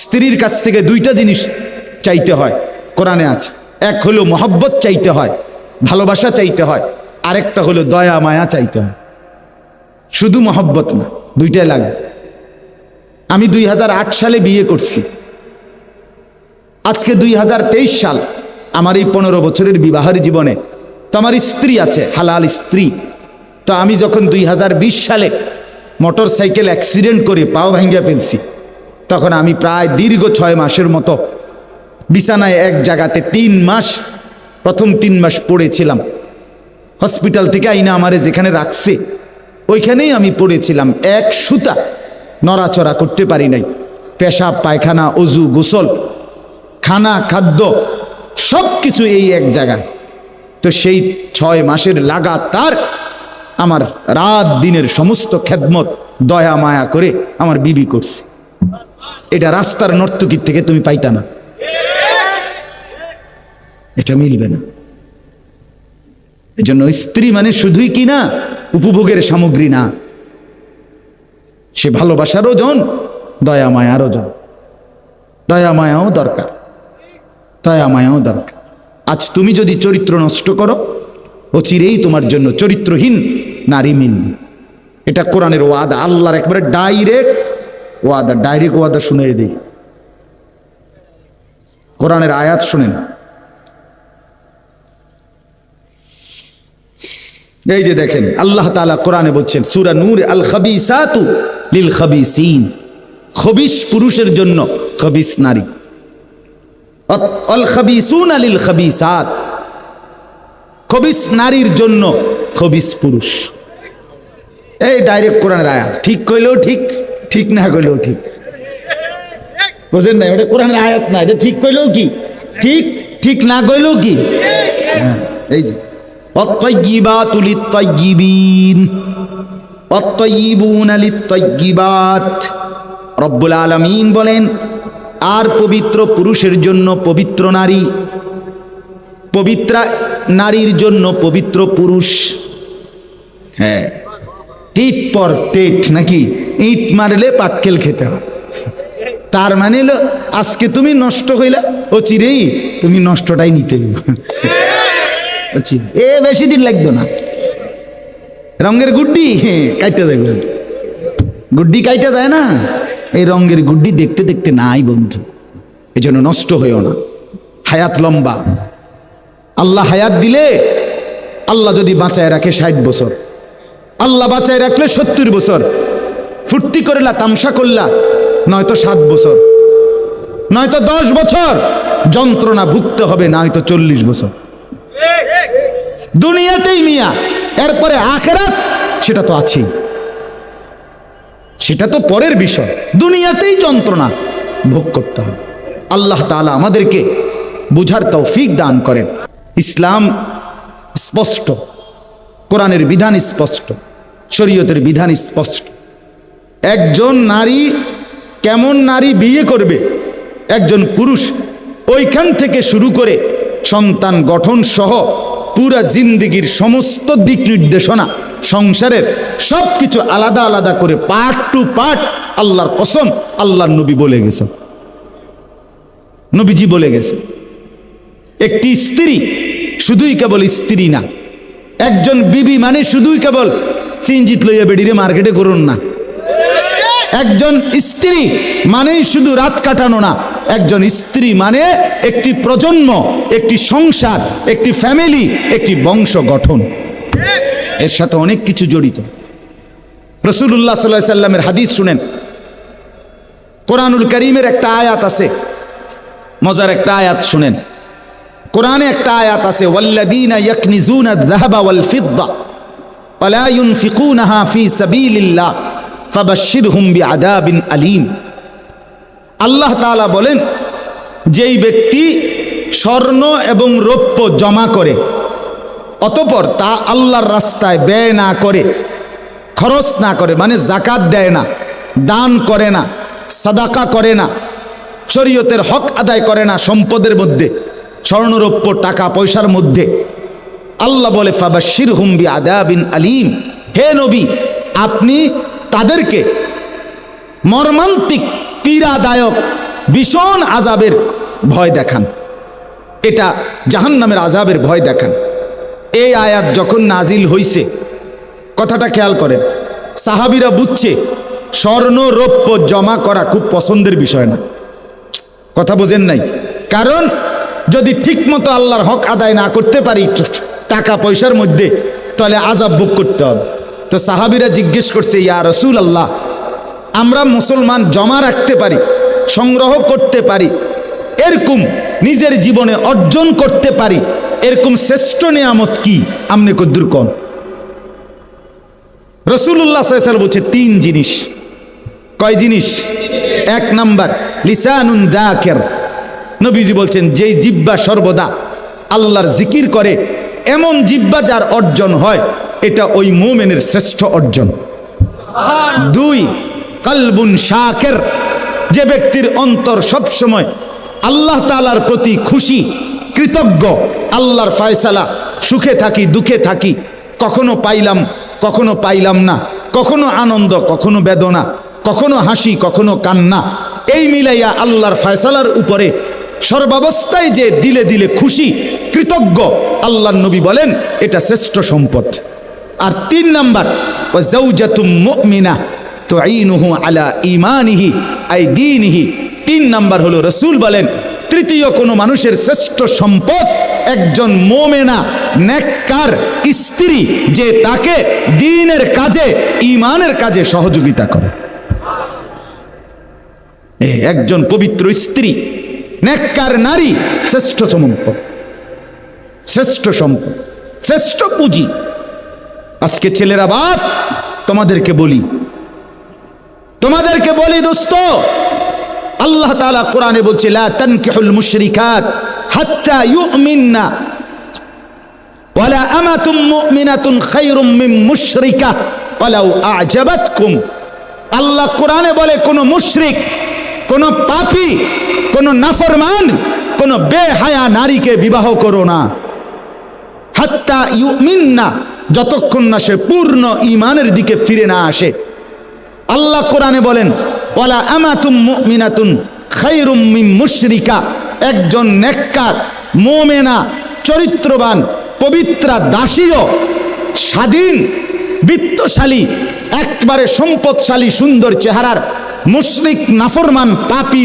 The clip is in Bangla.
স্ত্রীর কাছ থেকে দুইটা জিনিস চাইতে হয়, কোরআনে আছে। এক হলো মহব্বত চাইতে হয়, ভালোবাসা চাইতে হয়, আরেকটা হলো দয়া, মায়া চাইতে হয়। শুধু মহব্বত না, দুইটাই লাগবে আমি দুই হাজার আট সালে বিয়ে করছি। আজকে দুই হাজার তেইশ সাল আমার এই পনেরো বছরের বিবাহের জীবনে তো আমার স্ত্রী আছে, হালাল স্ত্রী। তো আমি যখন দুই হাজার বিশ সালে মোটর সাইকেল অ্যাক্সিডেন্ট করে পাও ভাঙ্গিয়া ফেলছি তখন আমি প্রায় দীর্ঘ ছয় মাসের মতো বিছানায় এক জায়গাতে তিন মাস, প্রথম তিন মাস পড়েছিলাম। হসপিটাল থেকে আইনা আমারে যেখানে রাখছে, ওইখানেই আমি পড়েছিলাম। এক সুতা নড়াচড়া করতে পারি নাই। পেশাব, পায়খানা অজু গোসল, খানা, খাদ্য সব কিছু এই এক জায়গায়। তো সেই ছয় মাসের লাগাতার আমার রাত দিনের সমস্ত খেদমত, দয়া, মায়া করে আমার বিবি করছে। এটা রাস্তার নর্তকীর থেকে তুমি পাইতা না। এটা মিলবে না। এজন্য স্ত্রী মানে শুধুই কি না? উপভোগের সামগ্রী না। সে ভালোবাসারও জন দয়া মায়ারও জন দয়া মায়াও দরকার। দয়া মায়াও দরকার। আজ তুমি যদি চরিত্র নষ্ট করো, ও চিরেই তোমার জন্য চরিত্রহীন নারী মিলবে। এটা কোরআনের ওয়াদা, আল্লাহর একবারে ডাইরেক্ট ওয়াদা, ডাইরেক্ট ওয়াদা শুনে দিই কোরআনের আয়াত শুনেন। এই যে দেখেন, আল্লাহ তাআলা কোরআনে বলছেন, সূরা নূর আল খাবিসাতু লিল খাবিসিন খবিস পুরুষের জন্য খবিস নারী। অল খাবিসুনা লিল খাবিসাত খবিস নারীর জন্য খবিস পুরুষ। এই ডাইরেক্ট কোরআনের আয়াত। ঠিক কইলেও ঠিক। ঠিক না করলেও ঠিক। বুঝলেন না ওটা কোরআন আয়াত না, এটা ঠিক করলেও কি? ঠিক ঠিক না করলেও কি? হ্যাঁ, এই যে অত্যগিবাত রব্বুল আলমিন বলেন, আর পবিত্র পুরুষের জন্য পবিত্র নারী, পবিত্রা নারীর জন্য পবিত্র পুরুষ। হ্যাঁ টিট পর টেট নাকি? ইট মারলে পাটকেল খেতে হয়। তার মানে হলো, আজকে তুমি নষ্ট হইলে, ও চিরেই তুমি নষ্টটাই নিতে। এ বেশি দিন লাগতো না। রঙের গুড্ডি কাইটা যাবে গুড্ডি কাইটা যায় না। এই রঙের গুড্ডি দেখতে দেখতে নাই বন্ধু। এই জন্য নষ্ট হইও না। হায়াত লম্বা। আল্লাহ হায়াত দিলে আল্লাহ যদি বাঁচায় রাখে ষাট বছর। আল্লাহ বাঁচায় রাখলে সত্তর বছর। ফুর্তি করলা, তামসা করলা, নয়তো সাত বছর। নয়তো দশ বছর, যন্ত্রণা ভুগতে হবে, নয়তো চল্লিশ বছর। দুনিয়াতেই মিয়া, এরপরে আখেরাত, সেটা তো আছেই। সেটা তো পরের বিষয়। দুনিয়াতেই যন্ত্রণা ভোগ করতে হবে। আল্লাহ তাআলা আমাদেরকে বুঝার তৌফিক দান করেন। ইসলাম স্পষ্ট, কোরআনের বিধান স্পষ্ট, শরীয়তের বিধান স্পষ্ট। একজন নারী কেমন নারী বিয়ে করবে? একজন পুরুষ ওইখান থেকে শুরু করে সন্তান গঠন সহ পুরা জিন্দিগির সমস্ত দিক নির্দেশনা, সংসারের সব কিছু আলাদা আলাদা করে পার্ট টু পার্ট আল্লাহর কসম আল্লাহর নবী বলে গেছেন। নবীজি বলে গেছে একটি স্ত্রী শুধুই কেবল স্ত্রী না, একজন বিবি মানে শুধুই কেবল চিনজিত লইয়া বেডিরে মার্কেটে করুন না। একজন স্ত্রী মানেই শুধু রাত কাটানো না, একজন স্ত্রী মানে একটি প্রজন্ম, একটি সংসার, একটি ফ্যামিলি একটি বংশ গঠন। এর সাথে অনেক কিছু জড়িত। রসুল্লাহ সাল্লাহ সাল্লামের হাদিস শুনেন, কোরআনুল করিমের একটা আয়াত আছে, মজার একটা আয়াত শুনেন। কোরআনে একটা আয়াত আছে, ওয়াল্লাযীনা ইয়াকনিজুনা আয-যাহাবা ওয়াল ফিদ্দা, ওয়ালা ইউনফিকুনাহা ফি সাবিলিল্লাহ। ফাবাশশিরহুম বিআযাবিন আলীম। আল্লাহ তাআলা বলেন, যেই ব্যক্তি স্বর্ণ এবং রৌপ্য জমা করে, অতপর তা আল্লাহর রাস্তায় ব্যয় না করে, খরচ না করে মানে জাকাত দেয় না, দান করে না, সাদাকা করে না, শরীয়তের হক আদায় করে না সম্পদের মধ্যে, স্বর্ণরৌপ্য টাকা পয়সার মধ্যে, আল্লাহ বলে ফাবাশির হুম্বি আদাবিন আলিম। হে নবী, আপনি তাদেরকে মর্মান্তিক, পীড়াদায়ক, ভীষণ আজাবের ভয় দেখান। এটা জাহান্নামের আজাবের ভয় দেখান। এই আয়াত যখন নাজিল হইছে, কথাটা খেয়াল করেন, সাহাবিরা বুঝছে, স্বর্ণ, রৌপ্য জমা করা খুব পছন্দের বিষয় না। কথা বোঝেন নাই। কারণ, যদি ঠিকমতো আল্লাহর হক আদায় না করতে পারি টাকা পয়সার মধ্যে, তাহলে আজাব বুক করতে হবে। তো সাহাবিরা জিজ্ঞেস করছে, ইয়া রসুল আল্লাহ আমরা মুসলমান জমা রাখতে পারি, সংগ্রহ করতে পারি, এরকম নিজের জীবনে অর্জন করতে পারি, এরকম শ্রেষ্ঠ নিয়ামত কি? আমনে কদ্দুর কন। রসুল্লাহ সাল্লাম বলছে, তিন জিনিস। কয় জিনিস? এক নাম্বার, লিসানুন দাকের নবীজি বলছেন, যেই জিব্বা সর্বদা আল্লাহর জিকির করে, এমন জিব্বা যার অর্জন হয় এটা ওই মোমেনের শ্রেষ্ঠ অর্জন। দুই, কালবুন শাকের। যে ব্যক্তির অন্তর সবসময় আল্লাহ তালার প্রতি খুশি, কৃতজ্ঞ, আল্লাহর ফায়সালা, সুখে থাকি, দুঃখে থাকি, কখনো পাইলাম কখনো পাইলাম না, কখনো আনন্দ, কখনো বেদনা, কখনো হাসি, কখনো কান্না, এই মিলাইয়া আল্লাহর ফায়সালার উপরে সর্বাবস্থায় যে দিলে দিলে খুশি, কৃতজ্ঞ আল্লাহ নবী বলেন, এটা শ্রেষ্ঠ সম্পদ। আর তিন নাম্বার ওয়াজাউজাতুম মুমিনা তুঈনুহু আলা ঈমানিহি আই দীনিহি। তিন নাম্বার হলো, রসুল বলেন, তৃতীয় কোনো মানুষের শ্রেষ্ঠ সম্পদ একজন মোমেনা, নেককার স্ত্রী যে তাকে দিনের কাজে ইমানের কাজে সহযোগিতা করে। একজন পবিত্র স্ত্রী, নেককার নারী, শ্রেষ্ঠ সম্পদ শ্রেষ্ঠ সম্পদ, শ্রেষ্ঠ পুঁজি। আজকে ছেলেরা বাপ তোমাদেরকে বলি। তোমাদেরকে বলি দোস্ত, আল্লাহ তাআলা কোরআনে বলছে মুশরিকাত হাত্তা বলে, কোন মুশরিক, কোন পাপী, কোন নাফরমান, কোন বেহায়া নারীকে বিবাহ করো না। হাত্তা ইউমিননা যতক্ষণ না সে পূর্ণ ইমানের দিকে ফিরে না আসে। আল্লাহ কোরআনে বলেন, ওয়ালা আমাতুম মুমিনাতুন খায়রুম মুশরিকা। একজন নেককার, মোমেনা, চরিত্রবান, পবিত্রা, দাসীও, স্বাধীন, বিত্তশালী, একবারে সম্পদশালী, সুন্দর চেহারার মুশরিক, নাফরমান, পাপী